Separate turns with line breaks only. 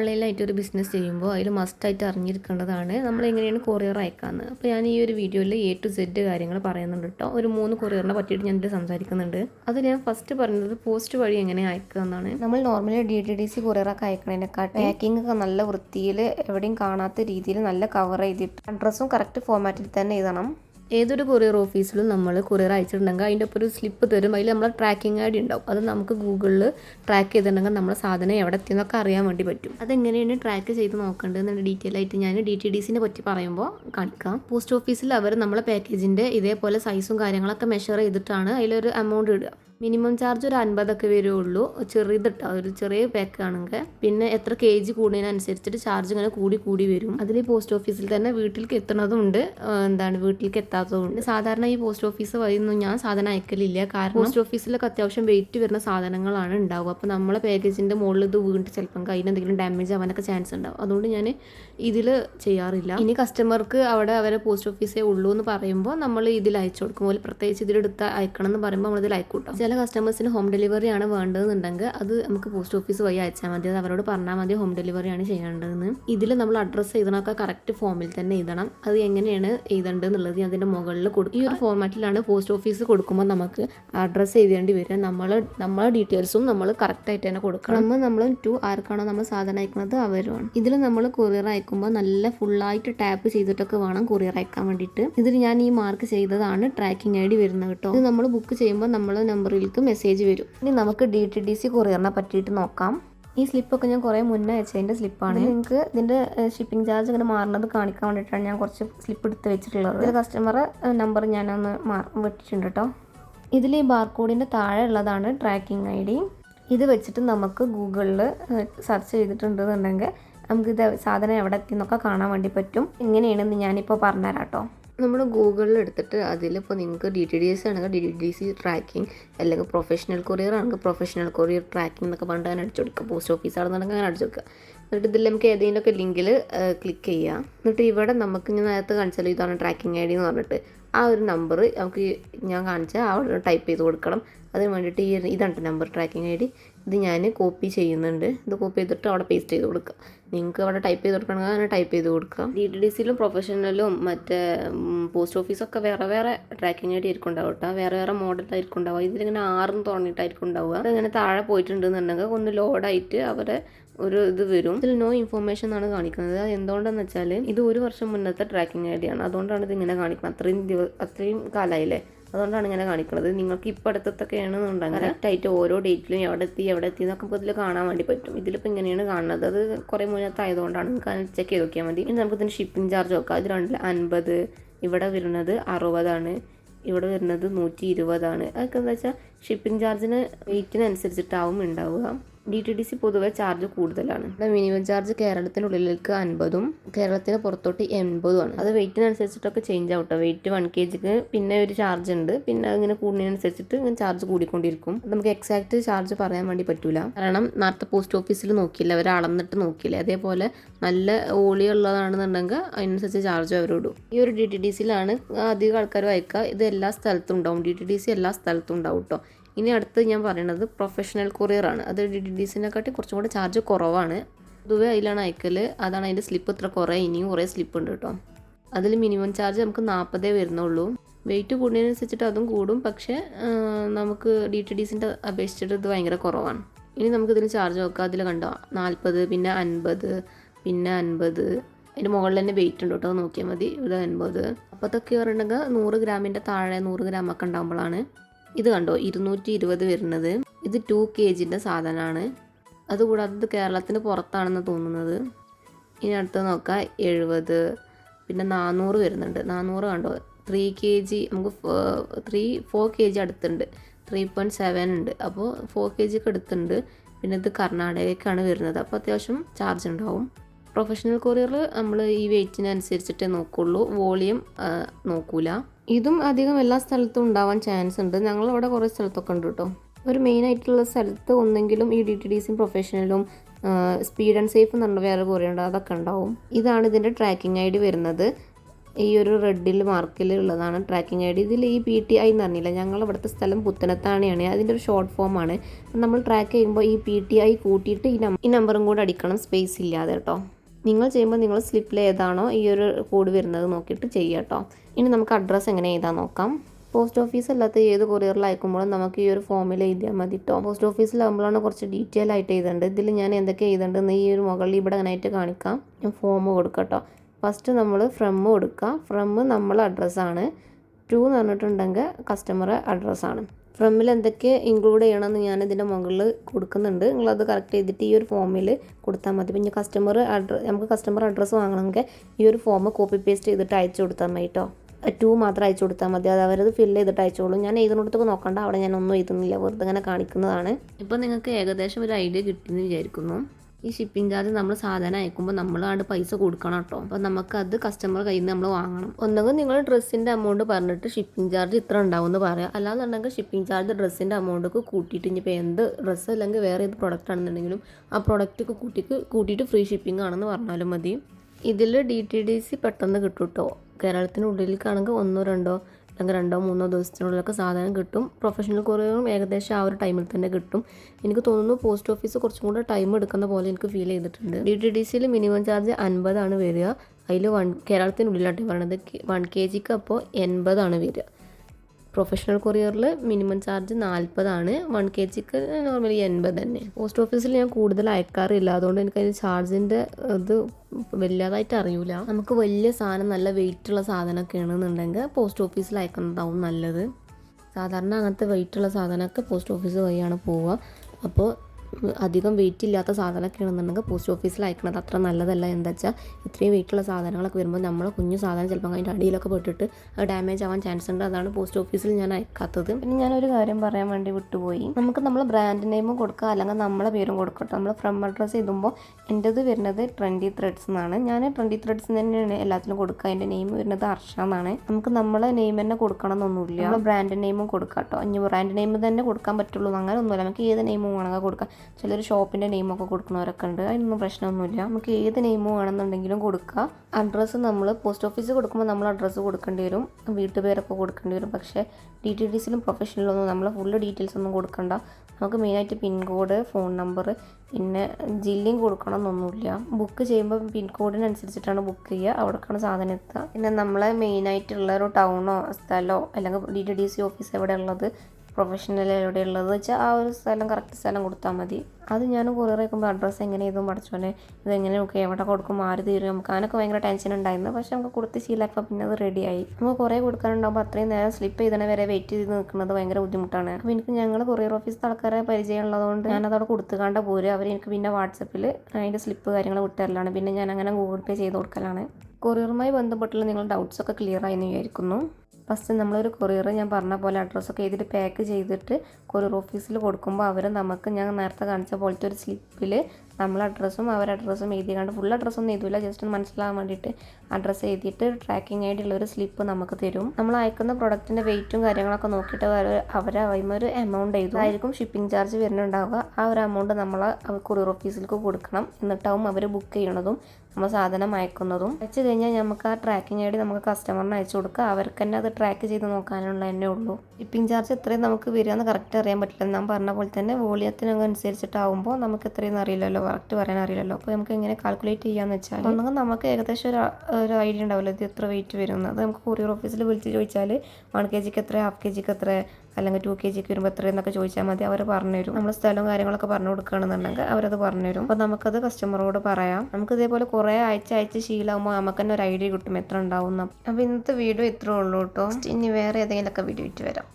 ഓൺലൈനിലായിട്ട് ഒരു ബിസിനസ് ചെയ്യുമ്പോൾ അതിൽ മസ്റ്റായിട്ട് അറിഞ്ഞിരിക്കേണ്ടതാണ്. നമ്മൾ എങ്ങനെയാണ് കൊറിയർ അയക്കാമെന്ന് അപ്പോൾ ഞാൻ ഈ ഒരു വീഡിയോയിൽ എ ടു സെഡ് കാര്യങ്ങൾ പറയുന്നുണ്ട് കേട്ടോ ഒരു മൂന്ന് കൊറിയറിനെ പറ്റിയിട്ട് ഞാൻ ഇതിൽ സംസാരിക്കുന്നുണ്ട്. അത് ഞാൻ ഫസ്റ്റ് പറഞ്ഞത് പോസ്റ്റ് വഴി എങ്ങനെ അയക്കുക എന്നാണ്. നമ്മൾ normally D T D C കൊറിയറൊക്കെ അയക്കണതിനെക്കാട്ട് പാക്കിംഗ് ഒക്കെ നല്ല വൃത്തിയിൽ എവിടെയും കാണാത്ത രീതിയിൽ നല്ല കവർ ചെയ്തിട്ട് അഡ്രസ്സും കറക്റ്റ് ഫോർമാറ്റിൽ തന്നെ എഴുതണം. ഏതൊരു കൊറിയർ ഓഫീസിലും നമ്മൾ കൊറിയർ അയച്ചിട്ടുണ്ടെങ്കിൽ അതിന്റെ ഒപ്പം ഒരു സ്ലിപ്പ് തരും. അതിൽ നമ്മളെ ട്രാക്കിംഗ് ഐ ഡി ഉണ്ടാവും. അത് നമുക്ക് ഗൂഗിളിൽ ട്രാക്ക് ചെയ്തിട്ടുണ്ടെങ്കിൽ നമ്മളെ സാധനം എവിടെ എത്തിയെന്നൊക്കെ അറിയാൻ വേണ്ടി പറ്റും. അതെങ്ങനെയാണ് ട്രാക്ക് ചെയ്ത് നോക്കേണ്ടതെന്ന് ഡീറ്റെയിൽ ആയിട്ട് ഞാൻ ഡി ടി ഡി സിനെ പറ്റി പറയുമ്പോൾ കാണിക്കാം. പോസ്റ്റ് ഓഫീസിൽ അവർ നമ്മളെ പാക്കേജിന്റെ ഇതേപോലെ സൈസും കാര്യങ്ങളൊക്കെ മെഷർ ചെയ്തിട്ടാണ് അതിലൊരു എമൗണ്ട് ഇടുക. മിനിമം ചാർജ് ഒരു അൻപതൊക്കെ വരുള്ളൂ. ചെറിയതിട്ടോ ഒരു ചെറിയ പാക്ക് ആണെങ്കിൽ പിന്നെ എത്ര കെ ജി കൂടുന്നതിനനുസരിച്ചിട്ട് ചാർജ് ഇങ്ങനെ കൂടി കൂടി വരും. അതിൽ പോസ്റ്റ് ഓഫീസിൽ തന്നെ വീട്ടിലേക്ക് എത്തുന്നതുണ്ട് ആ, എന്താണ് വീട്ടിലേക്ക് എത്താത്തതുണ്ട് സാധാരണ ഈ പോസ്റ്റ് ഓഫീസ് വഴിയൊന്നും ഞാൻ സാധനം അയക്കലില്ല. കാരണം പോസ്റ്റ് ഓഫീസിലൊക്കെ അത്യാവശ്യം വെയിറ്റ് വരുന്ന സാധനങ്ങളാണ് ഉണ്ടാവുക. അപ്പോൾ നമ്മളെ പാക്കേജിന്റെ മുകളിൽ ഇത് വീണ്ടും ചിലപ്പം കയ്യിൽ എന്തെങ്കിലും ഡാമേജ് ആവാനൊക്കെ ചാൻസ് ഉണ്ടാവും. അതുകൊണ്ട് ഞാൻ ഇതിൽ ചെയ്യാറില്ല. ഇനി കസ്റ്റമർക്ക് അവിടെ അവരെ പോസ്റ്റ് ഓഫീസേ ഉള്ളൂ എന്ന് പറയുമ്പോൾ നമ്മൾ ഇതിൽ അയച്ചു കൊടുക്കും. പോലെ പ്രത്യേകിച്ച് ഇതിലെടുത്ത് അയക്കണം എന്ന് പറയുമ്പോൾ നമ്മൾ ഇതിൽ അയക്കൂട്ടോ. ചില കസ്റ്റമേഴ്സിന് ഹോം ഡെലിവറി ആണ് വേണ്ടതെന്നുണ്ടെങ്കിൽ അത് നമുക്ക് പോസ്റ്റ് ഓഫീസ് വഴി അയച്ചാൽ മതി. അത് അവരോട് പറഞ്ഞാൽ മതി ഹോം ഡെലിവറി ആണ് ചെയ്യേണ്ടതെന്ന്. ഇതിൽ നമ്മൾ അഡ്രസ്സ് എഴുതണമൊക്കെ കറക്റ്റ് ഫോമിൽ തന്നെ എഴുതണം. അത് എങ്ങനെയാണ് എഴുതേണ്ടതെന്നുള്ളത് അതിന്റെ മുകളിൽ കൊടുക്കും. ഈ ഒരു ഫോർമാറ്റിലാണ് പോസ്റ്റ് ഓഫീസ് കൊടുക്കുമ്പോൾ നമുക്ക് അഡ്രസ്സ് എഴുതേണ്ടി വരിക. നമ്മൾ നമ്മളെ ഡീറ്റെയിൽസും നമ്മൾ കറക്റ്റായിട്ട് തന്നെ കൊടുക്കണം. നമ്മൾ നമ്മൾ ടു ആർക്കാണോ നമ്മൾ സാധനം അയക്കുന്നത് അവരുമാണ് ഇതിൽ നമ്മൾ കൊറിയർ അയക്കുമ്പോൾ നല്ല ഫുള്ളായിട്ട് ടാപ്പ് ചെയ്തിട്ടൊക്കെ വേണം കൊറിയർ അയക്കാൻ വേണ്ടിയിട്ട്. ഇതിൽ ഞാൻ ഈ മാർക്ക് ചെയ്തതാണ് ട്രാക്കിംഗ് ഐ ഡി വരുന്നത് കേട്ടോ. ഇത് നമ്മൾ ബുക്ക് ചെയ്യുമ്പോൾ നമ്മളെ നമ്പറിലേക്ക് മെസ്സേജ് വരും. ഇനി നമുക്ക് ഡി ടി ഡി സി കൊറിയറിനെ പറ്റിയിട്ട് നോക്കാം. ഈ സ്ലിപ്പൊക്കെ ഞാൻ കുറേ മുന്നേ അയച്ചതിന്റെ സ്ലിപ്പാണ് നിങ്ങൾക്ക് ഇതിന്റെ ഷിപ്പിംഗ് ചാർജ് ഇങ്ങനെ മാറുന്നത് കാണിക്കാൻ വേണ്ടിയിട്ടാണ് ഞാൻ കുറച്ച് സ്ലിപ്പ് എടുത്ത് വെച്ചിട്ടുള്ളത്. ഇതിൽ കസ്റ്റമർ നമ്പർ ഞാനൊന്ന് മാർ വെട്ടിയിട്ടുണ്ട് കേട്ടോ ഇതിൽ ഈ ബാർകോഡിന്റെ താഴെ ഉള്ളതാണ് ട്രാക്കിംഗ് ഐ ഡി ഇത് വെച്ചിട്ട് നമുക്ക് ഗൂഗിളിൽ സെർച്ച് ചെയ്തിട്ടുണ്ടെന്നുണ്ടെങ്കിൽ നമുക്കിത് സാധനം എവിടെ എത്തിയെന്നൊക്കെ കാണാൻ വേണ്ടി പറ്റും. എങ്ങനെയാണെന്ന് ഞാനിപ്പോൾ പറഞ്ഞുതരാം കേട്ടോ നമ്മൾ ഗൂഗിളിൽ എടുത്തിട്ട് അതിലിപ്പോൾ നിങ്ങൾക്ക് ഡി ടി ഡി എസ് ആണെങ്കിൽ D T D C tracking അല്ലെങ്കിൽ പ്രൊഫഷണൽ കൊറിയർ ആണെങ്കിൽ പ്രൊഫഷണൽ കൊറിയർ ട്രാക്കിംഗ് എന്നൊക്കെ പറഞ്ഞിട്ട് അങ്ങനെ അടിച്ചു കൊടുക്കുക. പോസ്റ്റ് ഓഫീസ് ആണെന്നുണ്ടെങ്കിൽ അങ്ങനെ അടിച്ചു കൊടുക്കുക. എന്നിട്ട് ഇതിൽ നമുക്ക് ഏതെങ്കിലുമൊക്കെ ലിങ്കിൽ ക്ലിക്ക് ചെയ്യാം. എന്നിട്ട് ഇവിടെ നമുക്ക് ഞാൻ നേരത്തെ കാണിച്ചല്ലോ ഇതാണ് ട്രാക്കിംഗ് ഐ ഡി എന്ന് പറഞ്ഞിട്ട്. ആ ഒരു നമ്പർ നമുക്ക് ഞാൻ കാണിച്ച അവിടെ ടൈപ്പ് ചെയ്ത് കൊടുക്കണം. അതിന് വേണ്ടിയിട്ട് ഈ ഇതാണ് നമ്പർ ട്രാക്കിംഗ് ഐ ഡി. ഇത് ഞാൻ കോപ്പി ചെയ്യുന്നുണ്ട്. ഇത് കോപ്പി ചെയ്തിട്ട് അവിടെ പേസ്റ്റ് ചെയ്ത് കൊടുക്കുക. നിങ്ങൾക്ക് അവിടെ ടൈപ്പ് ചെയ്ത് കൊടുക്കണമെങ്കിൽ അങ്ങനെ ടൈപ്പ് ചെയ്ത് കൊടുക്കുക. ഡി ടി ഡി സിയിലും പ്രൊഫഷണലും മറ്റേ പോസ്റ്റ് ഓഫീസൊക്കെ വേറെ വേറെ ട്രാക്കിംഗ് ഡി ആയിരിക്കും ഉണ്ടാവും കേട്ടോ വേറെ വേറെ മോഡലായിരിക്കും ഉണ്ടാവുക. ഇതിലിങ്ങനെ ആറും തോന്നിയിട്ടായിരിക്കും ഉണ്ടാവുക. അതിങ്ങനെ താഴെ പോയിട്ടുണ്ടെന്നുണ്ടെങ്കിൽ ഒന്ന് ലോഡായിട്ട് അവരെ ഒരു ഇത് വരും. ഇതിൽ നോ ഇൻഫോർമേഷൻ എന്നാണ് കാണിക്കുന്നത്. അത് എന്തുകൊണ്ടെന്ന് വെച്ചാൽ ഇത് ഒരു വർഷം മുന്നത്തെ ട്രാക്കിംഗ് ഐ ഡി ആണ്. അതുകൊണ്ടാണ് ഇത് ഇങ്ങനെ കാണിക്കുന്നത്. അത്രയും ദിവസം അത്രയും കാലമായില്ലേ അതുകൊണ്ടാണ് ഇങ്ങനെ കാണിക്കുന്നത്. നിങ്ങൾക്ക് ഇപ്പോൾ അടുത്തൊക്കെയാണെന്നുണ്ടെങ്കിൽ കറക്റ്റായിട്ട് ഓരോ ഡേറ്റിലും എവിടെ എത്തി എവിടെ എത്തി എന്നൊക്കെ നമുക്ക് ഇതിൽ കാണാൻ വേണ്ടി പറ്റും. ഇതിലിപ്പോൾ ഇങ്ങനെയാണ് കാണുന്നത്. അത് കുറേ മുന്നത്തെ ആയതുകൊണ്ടാണ്. നിങ്ങൾക്ക് ചെക്ക് ചെയ്ത് നോക്കിയാൽ മതി. ഇനി നമുക്ക് ഇതിന് ഷിപ്പിംഗ് ചാർജ് നോക്കാം. ഇത് രണ്ടിൽ അൻപത്. ഇവിടെ വരുന്നത് അറുപതാണ്. ഇവിടെ വരുന്നത് നൂറ്റി ഇരുപതാണ്. അതൊക്കെ എന്താ വെച്ചാൽ ഷിപ്പിംഗ് ചാർജിന് വെയിറ്റിനനുസരിച്ചിട്ടാവും ഉണ്ടാവുക. ഡി ടി ഡി സി പൊതുവെ ചാർജ് കൂടുതലാണ്. ഇവിടെ മിനിമം ചാർജ് കേരളത്തിനുള്ളിലേക്ക് അൻപതും കേരളത്തിന് പുറത്തോട്ട് എൺപതുമാണ്. അത് വെയിറ്റിനനുസരിച്ചിട്ടൊക്കെ ചേഞ്ച് ആവട്ടെ. വെയിറ്റ് വൺ കെ ജിക്ക് പിന്നെ ഒരു ചാർജ് ഉണ്ട്. പിന്നെ അതിങ്ങനെ കൂടുന്നതിനനുസരിച്ചിട്ട് ഇങ്ങനെ ചാർജ് കൂടിക്കൊണ്ടിരിക്കും. നമുക്ക് എക്സാക്ട് ചാർജ് പറയാൻ വേണ്ടി പറ്റൂല. കാരണം നേരത്തെ പോസ്റ്റ് ഓഫീസിൽ നോക്കിയില്ല. അവർ അളന്നിട്ട് നോക്കിയില്ല. അതേപോലെ നല്ല ഓളി ഉള്ളതാണെന്നുണ്ടെങ്കിൽ അതിനനുസരിച്ച് ചാർജ് അവരോടും ഈ ഒരു ഡി ടി ഡി സിയിലാണ് അധികം ആൾക്കാർ വായിക്കുക. ഇത് എല്ലാ സ്ഥലത്തും ഉണ്ടാവും. ഡി ടി ഡി സി എല്ലാ സ്ഥലത്തും ഉണ്ടാവും കേട്ടോ ഇനി അടുത്ത് ഞാൻ പറയണത് പ്രൊഫഷണൽ കൊറിയറാണ് അത് ഡി ഡി കുറച്ചും കൂടെ ചാർജ് കുറവാണ്. പൊതുവെ അതിലാണ് അയക്കൽ. അതാണ് അതിന്റെ സ്ലിപ്പ് ഇത്ര കുറേ. ഇനിയും കുറേ സ്ലിപ്പ് ഉണ്ട് കേട്ടോ. അതിൽ മിനിമം ചാർജ് നമുക്ക് നാൽപ്പതേ വരുന്നുള്ളൂ. വെയിറ്റ് കൂടുന്നതിനനുസരിച്ചിട്ട് അതും കൂടും. പക്ഷേ നമുക്ക് ഡി ടി ഡിസിന്റെ അപേക്ഷിച്ചിട്ട് ഇത് ഭയങ്കര കുറവാണ്. ഇനി നമുക്കിതിന് ചാർജ് നോക്കാം. അതിൽ കണ്ടോ? നാൽപ്പത് പിന്നെ അൻപത് പിന്നെ അൻപത്. അതിന്റെ മുകളിൽ തന്നെ വെയിറ്റ് ഉണ്ട് കേട്ടോ. നോക്കിയാൽ മതി. ഇത് അൻപത്. അപ്പോഴത്തൊക്കെ പറഞ്ഞിട്ടുണ്ടെങ്കിൽ നൂറ് ഗ്രാമിന്റെ താഴെ നൂറ് ഗ്രാമൊക്കെ ഉണ്ടാകുമ്പോഴാണ് ഇത് കണ്ടോ ഇരുന്നൂറ്റി ഇരുപത് വരുന്നത്. ഇത് ടു കെ ജിന്റെ സാധനമാണ്. അതുകൂടാതെ ഇത് കേരളത്തിന് പുറത്താണെന്ന് തോന്നുന്നത്. ഇനി അടുത്ത് നോക്കാം എഴുപത്. പിന്നെ നാനൂറ് വരുന്നുണ്ട്. നാനൂറ് കണ്ടോ ത്രീ കെ ജി നമുക്ക് ത്രീ ഫോർ കെ ജി അടുത്തുണ്ട്. ത്രീ പോയിന്റ് സെവൻ ഉണ്ട്. അപ്പോൾ ഫോർ കെ ജിക്ക് അടുത്തുണ്ട്. പിന്നെ ഇത് കർണാടകയ്ക്കാണ് വരുന്നത്. അപ്പോൾ അത്യാവശ്യം ചാർജ് ഉണ്ടാവും. പ്രൊഫഷണൽ കൊറിയർ നമ്മൾ ഈ വെയിറ്റിനനുസരിച്ചിട്ടേ നോക്കുള്ളൂ. വോളിയം നോക്കൂല. ഇതും അധികം എല്ലാ സ്ഥലത്തും ഉണ്ടാവാൻ ചാൻസ് ഉണ്ട്. ഞങ്ങളിവിടെ കുറേ സ്ഥലത്തൊക്കെ ഉണ്ട് കേട്ടോ ഒരു മെയിൻ ആയിട്ടുള്ള സ്ഥലത്ത് ഒന്നെങ്കിലും ഈ ഡി ടി ഡി സിയും പ്രൊഫഷണലും സ്പീഡ് ആൻഡ് സേഫ് എന്നുള്ള വേറെ കുറേ ഉണ്ട്. അതൊക്കെ ഉണ്ടാവും. ഇതാണ് ഇതിന്റെ ട്രാക്കിംഗ് ഐ ഡി വരുന്നത്. ഈ ഒരു റെഡിൽ മാർക്കിൽ ഉള്ളതാണ് ട്രാക്കിംഗ് ഐ ഡി ഇതിൽ ഈ പി ടി ഐ എന്ന് പറഞ്ഞില്ല ഞങ്ങൾ ഇവിടുത്തെ സ്ഥലം പുത്തനത്താണിയാണ്. അതിന്റെ ഒരു ഷോർട്ട് ഫോം ആണ്. നമ്മൾ ട്രാക്ക് ചെയ്യുമ്പോൾ ഈ പി ടി ഐ കൂട്ടിയിട്ട് ഈ ഈ നമ്പറും കൂടെ അടിക്കണം സ്പേസ് ഇല്ലാതെ കേട്ടോ നിങ്ങൾ ചെയ്യുമ്പോൾ നിങ്ങൾ സ്ലിപ്പിൽ ഏതാണോ ഈ ഒരു കോഡ് വരുന്നത് നോക്കിയിട്ട് ചെയ്യാം കേട്ടോ ഇനി നമുക്ക് അഡ്രസ്സ് എങ്ങനെ എഴുതാൻ നോക്കാം. പോസ്റ്റ് ഓഫീസ് അല്ലാത്ത ഏത് കൊറിയറിൽ അയക്കുമ്പോഴും നമുക്ക് ഈ ഒരു ഫോമിൽ എഴുതിയാൽ മതി കേട്ടോ പോസ്റ്റ് ഓഫീസിലാകുമ്പോഴാണ് കുറച്ച് ഡീറ്റെയിൽ ആയിട്ട് എഴുതേണ്ടത്. ഇതിൽ ഞാൻ എന്തൊക്കെ എഴുതേണ്ടതെന്ന് ഈ ഒരു മുകളിൽ ഇവിടെ അങ്ങനെയായിട്ട് കാണിക്കാം. ഞാൻ ഫോം കൊടുക്കട്ടോ ഫസ്റ്റ് നമ്മൾ ഫ്രം കൊടുക്കുക ഫ്രം നമ്മൾ അഡ്രസ്സാണ് ടു എന്ന് പറഞ്ഞിട്ടുണ്ടെങ്കിൽ കസ്റ്റമർ അഡ്രസ്സാണ് ഫ്രമിൽ എന്തൊക്കെ ഇൻക്ലൂഡ് ചെയ്യണമെന്ന് ഞാൻ ഇതിന്റെ മുകളിൽ കൊടുക്കുന്നുണ്ട്. നിങ്ങളത് കറക്റ്റ് ചെയ്തിട്ട് ഈ ഒരു ഫോമിൽ കൊടുത്താൽ മതി. പിന്നെ കസ്റ്റമർ അഡ്രസ് നമുക്ക് കസ്റ്റമർ അഡ്രസ്സ് വാങ്ങണമെങ്കിൽ ഈ ഒരു ഫോം കോപ്പി പേസ്റ്റ് ചെയ്തിട്ട് അയച്ചു കൊടുത്താൽ മതി കേട്ടോ ടു മാത്രം അയച്ചു കൊടുത്താൽ മതി. അത് അവരത് ഫില്ല് ചെയ്തിട്ട് അയച്ചോളൂ. ഞാൻ എഴുതുന്നിടത്തൊക്കെ നോക്കണ്ട. അവിടെ ഞാൻ ഒന്നും എഴുതുന്നില്ല. വെറുതെ ഇങ്ങനെ കാണിക്കുന്നതാണ്. ഇപ്പോൾ നിങ്ങൾക്ക് ഏകദേശം ഒരു ഐഡിയ കിട്ടിയെന്ന് വിചാരിക്കുന്നു. ഈ ഷിപ്പിംഗ് ചാർജ് നമ്മൾ സാധനം അയക്കുമ്പോൾ നമ്മൾ അവിടെ പൈസ കൊടുക്കണം കേട്ടോ. അപ്പോൾ അത് കസ്റ്റമർ കയ്യിൽ നിന്ന് നമ്മൾ വാങ്ങണം. ഒന്നെങ്കിൽ നിങ്ങൾ ഡ്രസ്സിന്റെ എമൗണ്ട് പറഞ്ഞിട്ട് ഷിപ്പിംഗ് ചാർജ് ഇത്ര ഉണ്ടാവും എന്ന് പറയാം. അല്ലാന്നുണ്ടെങ്കിൽ ഷിപ്പിംഗ് ചാർജ് ഡ്രസ്സിന്റെ എമൗണ്ടൊക്കെ കൂട്ടിയിട്ട് ഇനിയിപ്പോൾ എന്ത് ഡ്രസ്സ് അല്ലെങ്കിൽ വേറെ ഏത് പ്രൊഡക്റ്റ് ആണെന്നുണ്ടെങ്കിലും ആ പ്രൊഡക്റ്റൊക്കെ കൂട്ടിക്ക് കൂട്ടിയിട്ട് ഫ്രീ ഷിപ്പിംഗ് ആണെന്ന് പറഞ്ഞാലും മതി. ഇതിൽ ഡി ടി ഡി സി പെട്ടെന്ന് കിട്ടും കേട്ടോ. കേരളത്തിനുള്ളിലേക്കാണെങ്കിൽ ഒന്നോ രണ്ടോ അല്ലെങ്കിൽ രണ്ടോ മൂന്നോ ദിവസത്തിനുള്ളിലൊക്കെ സാധനം കിട്ടും. പ്രൊഫഷണൽ കൊറിയറും ഏകദേശം ആ ഒരു ടൈമിൽ തന്നെ കിട്ടും. എനിക്ക് തോന്നുന്നു പോസ്റ്റ് ഓഫീസ് കുറച്ചും കൂടെ ടൈം എടുക്കുന്ന പോലെ എനിക്ക് ഫീൽ ചെയ്തിട്ടുണ്ട്. ഡി ടി ഡി സിയിൽ മിനിമം ചാർജ് അൻപതാണ് വരിക. അതിൽ വൺ കേരളത്തിനുള്ളിലാട്ടേ പറയണത്. വൺ കെ ജിക്ക് അപ്പോൾ എൺപതാണ് വരിക. പ്രൊഫഷണൽ കൊറിയറിൽ മിനിമം ചാർജ് നാൽപ്പതാണ് വൺ കെ ജിക്ക് നോർമലി എൺപത് തന്നെ. പോസ്റ്റ് ഓഫീസിൽ ഞാൻ കൂടുതൽ അയക്കാറില്ല. അതുകൊണ്ട് എനിക്ക് അതിന് ചാർജിന്റെ ഇത് വലുതായിട്ട് അറിയില്ല നമുക്ക് വലിയ സാധനം നല്ല വെയിറ്റുള്ള സാധനമൊക്കെ ആണെന്നുണ്ടെങ്കിൽ പോസ്റ്റ് ഓഫീസിൽ അയക്കുന്നതാവും നല്ലത്. സാധാരണ അങ്ങനത്തെ വെയിറ്റുള്ള സാധനമൊക്കെ പോസ്റ്റ് ഓഫീസ് വഴിയാണ് പോവുക. അപ്പോൾ അധികം വെയിറ്റ് ഇല്ലാത്ത സാധനമൊക്കെ ആണെന്നുണ്ടെങ്കിൽ പോസ്റ്റ് ഓഫീസിൽ അയക്കണത് അത്ര നല്ലതല്ല. എന്താ വെച്ചാൽ ഇത്രയും വെയിറ്റുള്ള സാധനങ്ങളൊക്കെ വരുമ്പോൾ നമ്മൾ കുഞ്ഞു സാധനം ചിലപ്പോൾ അതിന്റെ അടിയിലൊക്കെ പെട്ടിട്ട് ഡാമേജ് ആവാൻ ചാൻസ് ഉണ്ട്. അതാണ് പോസ്റ്റ് ഓഫീസിൽ ഞാൻ അയക്കാത്തത്. പിന്നെ ഞാനൊരു കാര്യം പറയാൻ വേണ്ടി വിട്ടുപോയി. നമുക്ക് നമ്മൾ ബ്രാൻഡ് നെയിമും കൊടുക്കുക അല്ലെങ്കിൽ നമ്മളെ പേരും കൊടുക്കട്ടെ. നമ്മൾ ഫ്രം അഡ്രസ്സ് എഴുതുമ്പോൾ എന്റെത് വരുന്നത് ട്വന്റി ത്രെഡ്സ് എന്നാണ്. ഞാൻ ട്വന്റി ത്രെഡ്സ് തന്നെയാണ് എല്ലാത്തിനും കൊടുക്കുക. എന്റെ നെയിം വരുന്നത് ഹർഷ എന്നാണ്. നമുക്ക് നമ്മളെ നെയിം തന്നെ കൊടുക്കണം എന്നൊന്നുമില്ല നമ്മൾ ബ്രാൻഡ് നെയിമും കൊടുക്കാം കേട്ടോ. ഇനി ബ്രാൻഡ് നെയിം തന്നെ കൊടുക്കാൻ പറ്റുള്ളൂ അങ്ങനെ ഒന്നുമില്ല. നമുക്ക് ഏത് നെയിമും വേണമെങ്കിൽ കൊടുക്കാം. ചിലർ ഷോപ്പിന്റെ നെയിമൊക്കെ കൊടുക്കുന്നവരൊക്കെ ഉണ്ട്. അതിനൊന്നും പ്രശ്നമൊന്നുമില്ല. നമുക്ക് ഏത് നെയിമോ വേണമെന്നുണ്ടെങ്കിലും കൊടുക്കുക അഡ്രസ്സ് നമ്മൾ പോസ്റ്റ് ഓഫീസിൽ കൊടുക്കുമ്പോൾ നമ്മൾ അഡ്രസ്സ് കൊടുക്കേണ്ടി വരും. വീട്ടുപേരൊക്കെ കൊടുക്കേണ്ടി വരും. പക്ഷേ ഡി ടി ഡി പ്രൊഫഷണലൊന്നും നമ്മൾ ഫുള്ള് ഡീറ്റെയിൽസ് ഒന്നും കൊടുക്കണ്ട. നമുക്ക് മെയിനായിട്ട് പിൻകോഡ് ഫോൺ നമ്പർ പിന്നെ ജില്ലയും കൊടുക്കണം എന്നൊന്നുമില്ല ബുക്ക് ചെയ്യുമ്പോൾ പിൻകോഡിനനുസരിച്ചിട്ടാണ് ബുക്ക് ചെയ്യുക. അവിടേക്കാണ് സാധനം എത്തുക. പിന്നെ നമ്മളെ മെയിനായിട്ടുള്ള ഒരു ടൗണോ സ്ഥലമോ അല്ലെങ്കിൽ D T D C office എവിടെ ഉള്ളത്? പ്രൊഫഷണൽ എവിടെയുള്ളത് വെച്ചാൽ ആ ഒരു സ്ഥലം കറക്റ്റ് സ്ഥലം കൊടുത്താൽ മതി. അത് ഞാൻ കുറേ അയക്കുമ്പോൾ അഡ്രസ്സ് എങ്ങനെ ഇതും പഠിച്ചോനെ ഇതെങ്ങനെ നമുക്ക് എവിടെ കൊടുക്കും? മാറി തീരും? നമുക്ക് അതിനൊക്കെ ഭയങ്കര ടെൻഷൻ ഉണ്ടായിരുന്നു. പക്ഷെ നമുക്ക് കൊടുത്ത് ശീലമായപ്പോൾ പിന്നെ അത് റെഡിയായി നമുക്ക് കുറേ കൊടുക്കാനുണ്ടാകുമ്പോൾ അത്രയും നേരം സ്ലിപ്പ് ചെയ്തതിനെ വരെ വെയിറ്റ് ചെയ്ത് നിൽക്കുന്നത് ഭയങ്കര ബുദ്ധിമുട്ടാണ്. അപ്പോൾ എനിക്ക് ഞങ്ങൾ കൊറിയർ ഓഫീസിലെ ആൾക്കാരെ പരിചയമുള്ളതുകൊണ്ട് ഞാനതവിടെ കൊടുത്തുകാണ്ട പോരും. അവർ എനിക്ക് പിന്നെ വാട്സപ്പിൽ അതിന്റെ സ്ലിപ്പ് കാര്യങ്ങൾ വിട്ടുതരലാണ് പിന്നെ ഞാൻ അങ്ങനെ ഗൂഗിൾ പേ ചെയ്ത് കൊടുക്കലാണ്. കൊറിയറുമായി ബന്ധപ്പെട്ടുള്ള നിങ്ങളുടെ ഡൗട്ട്സൊക്കെ ക്ലിയർ ആയി എന്ന് വിചാരിക്കുന്നു. ഫസ്റ്റ് നമ്മളൊരു കൊറിയർ ഞാൻ പറഞ്ഞ പോലെ അഡ്രസ്സൊക്കെ എഴുതിയിട്ട് പാക്ക് ചെയ്തിട്ട് കൊറിയർ ഓഫീസിൽ കൊടുക്കുമ്പോൾ അവർ നമുക്ക് ഞാൻ നേരത്തെ കാണിച്ച പോലത്തെ ഒരു സ്ലിപ്പിൽ നമ്മൾ അഡ്രസ്സും അവർ അഡ്രസ്സും എഴുതി കണ്ട് ഫുൾ അഡ്രസ്സൊന്നും എഴുതില്ല ജസ്റ്റ് ഒന്ന് മനസ്സിലാകാൻ വേണ്ടിയിട്ട് അഡ്രസ്സ് എഴുതിയിട്ട് ട്രാക്കിംഗ് ഉള്ള ഒരു സ്ലിപ്പ് നമുക്ക് തരും. നമ്മൾ അയക്കുന്ന പ്രൊഡക്റ്റിന്റെ വെയിറ്റും കാര്യങ്ങളൊക്കെ നോക്കിയിട്ട് അവർ അതിന് ഒരു എമൗണ്ട് എഴുതും. ആയിരിക്കും ഷിപ്പിംഗ് ചാർജ് വരുന്നുണ്ടാവുക. ആ ഒരു എമൗണ്ട് നമ്മൾ കൊറിയർ ഓഫീസിലേക്ക് കൊടുക്കണം. എന്നിട്ടാവും അവർ ബുക്ക് ചെയ്യണതും. നമ്മൾ സാധനം അയക്കുന്നതും അയച്ചു കഴിഞ്ഞാൽ നമുക്ക് ആ ട്രാക്കിംഗ് ഐ ഡി നമുക്ക് കസ്റ്റമറിന് അയച്ചു കൊടുക്കുക. അവർക്ക് തന്നെ അത് ട്രാക്ക് ചെയ്ത് നോക്കാനുള്ള തന്നെ ഉള്ളൂ. ഷിപ്പിംഗ് ചാർജ് എത്രയും നമുക്ക് വരിക എന്ന് കറക്റ്റ് അറിയാൻ പറ്റില്ല. ഞാൻ പറഞ്ഞ പോലെ തന്നെ വോളിയത്തിനനുസരിച്ചിട്ടാവുമ്പോൾ നമുക്ക് എത്രയും അറിയില്ലല്ലോ. കറക്റ്റ് പറയാൻ അറിയില്ലല്ലോ. അപ്പോൾ നമുക്ക് എങ്ങനെ കാൽക്കുലേറ്റ് ചെയ്യാന്ന് വെച്ചാൽ ഒന്നെങ്കിൽ നമുക്ക് ഏകദേശം ഒരു ഒരു ഐഡിയ ഉണ്ടാവില്ല? ഇത് എത്ര വെയിറ്റ് വരും അത് നമുക്ക് കൊറിയർ ഓഫീസിൽ വിളിച്ച് ചോദിച്ചാൽ വൺ കെ ജിക്ക് എത്ര ഹാഫ് കെ ജിക്ക് എത്ര അല്ലെങ്കിൽ ടു കെ ജിക്ക് വരുമ്പോൾ എത്രയെന്നൊക്കെ ചോദിച്ചാൽ മതി. അവർ പറഞ്ഞു തരും നമ്മൾ സ്ഥലവും കാര്യങ്ങളൊക്കെ പറഞ്ഞു കൊടുക്കുകയാണെന്നുണ്ടെങ്കിൽ അവരത് പറഞ്ഞു തരും അപ്പോൾ നമുക്കത് കസ്റ്റമറോട് പറയാം. നമുക്ക് ഇതേപോലെ കുറേ അയച്ച് അയച്ച് ശീലമാകുമ്പോൾ നമുക്ക് തന്നെ ഒരു ഐഡിയ കിട്ടും എത്ര ഉണ്ടാവും അപ്പോൾ ഇന്നത്തെ വീഡിയോ ഇത്രേ ഉള്ളൂ കേട്ടോ. ഇനി വേറെ ഏതെങ്കിലുമൊക്കെ വീഡിയോ ഇട്ട് വരാം.